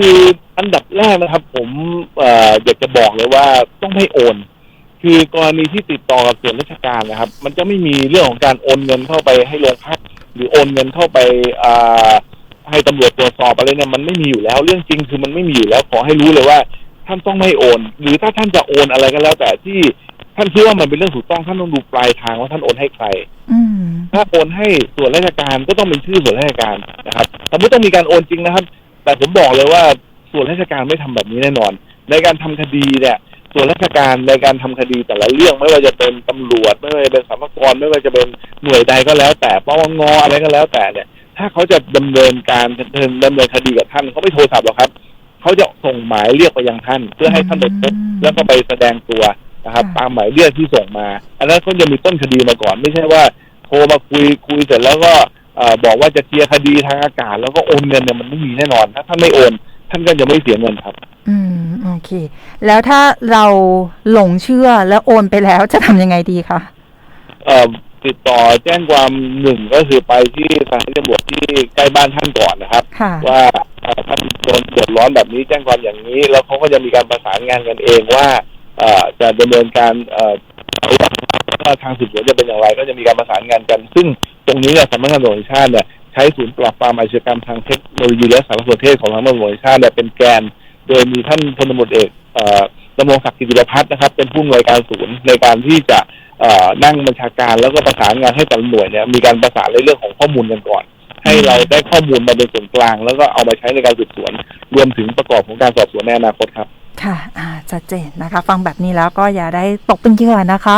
คืออันดับแรกนะครับ ผมเอ่ออยากจะบอกเลยว่าต้องไม่โอน คือกรณีที่ติดต่อกับส่วนราชการนะครับ มันจะไม่มีเรื่องของการโอนเงินเข้าไปให้โรงพักหรือโอนเงินเข้าไปอ่าให้ตำรวจตรวจสอบอะไรเนี่ยมันไม่มีอยู่แล้ว เรื่องจริงคือมันไม่มีอยู่แล้วขอให้รู้เลยว่า ท่านต้องไม่โอน หรือถ้าท่านจะโอนอะไรก็แล้ว แต่ที่ท่านคิดว่ามันเป็นเรื่องถูกต้องท่านต้องดูปลายทางว่าท่านโอนให้ใครอืมถ้าโอนให้ส่วนราชการก็ต้องเป็นชื่อส่วนราชการนะครับสมมติต้องมีการโอนจริงนะครับ แต่ผมบอกเลยว่าส่วนราชการไม่ทำแบบนี้แน่นอน ในการทำคดีเนี่ย ส่วนราชการในการทำคดีแต่ละเรื่องไม่ว่าจะเป็นตำรวจไม่ว่าจะเป็นสรรพากรไม่ว่าจะเป็นหน่วยใดก็แล้วแต่ปปงอะไรก็แล้วแต่เนี่ย ถ้าเขาจะดำเนินการดำเนินดำเนินคดีกับท่านเขาไม่โทรศัพท์หรอกครับเขาจะส่งหมายเรียกไปยังท่าน เพื่อให้ท่านไปพบอืมแล้วก็ไปแสดงตัวนะครับค่ะตามหมายเรียกที่ส่งมา อันนั้นเขาจะมีต้นคดีมาก่อน ไม่ใช่ว่าโทรมาคุยคุยเสร็จแล้วก็เอ่อ บอกว่าจะเคลียร์คดีทางอากาศ แล้วก็โอนเงินเนี่ยมันไม่มีแน่นอน ถ้าท่านไม่โอน ท่านก็จะไม่เสียเงินครับ อืมโอเค แล้วถ้าเราหลงเชื่อแล้วโอนไปแล้วจะทำยังไงดีคะเอ่อติดต่อแจ้งความหนึ่งก็คือไปที่สถานีตำรวจที่ใกล้บ้านท่านก่อนนะครับค่ะว่าเอ่อท่านโดนเดือดร้อนแบบนี้แจ้งความอย่างนี้ แล้วเขาก็จะมีการประสานงานกันเองว่าเอ่อจะดำเนินการเอ่อว่าทางสืบสวนจะเป็นอย่างไร ก็จะมีการประสานงานกัน ซึ่งต รงนี้เนี่ยสำนักงานตำรวจแห่งชาติเนี่ยใช้ศูนย์ปราบปรามอาชญากรรมทางเทคโนโลยีและสารสนเทศของทางตำรวจแห่งชาติเนี่ยเป็นแกน โดยมีท่านพลตำรวจเอกอ่อดำรงศักดิ์กิติประพัฒน์นะครับ เป็นผู้อำนวยการศูนย์ในการที่จะอ่อนั่งบัญชาการแล้วก็ประสานงานให้แต่ละหน่วยเนี่ยมีการประสานในเรื่องของข้อมูลกันก่อน ให้เราได้ข้อมูลมาเป็นส่วนกลาง แล้วก็เอามาใช้ในการสืบสวน รวมถึงประกอบของการสอบสวนในอนาคตครับ ค่ะชัดเจนนะคะ ฟังแบบนี้แล้วก็อย่าได้ตกเป็นเหยื่อนะคะ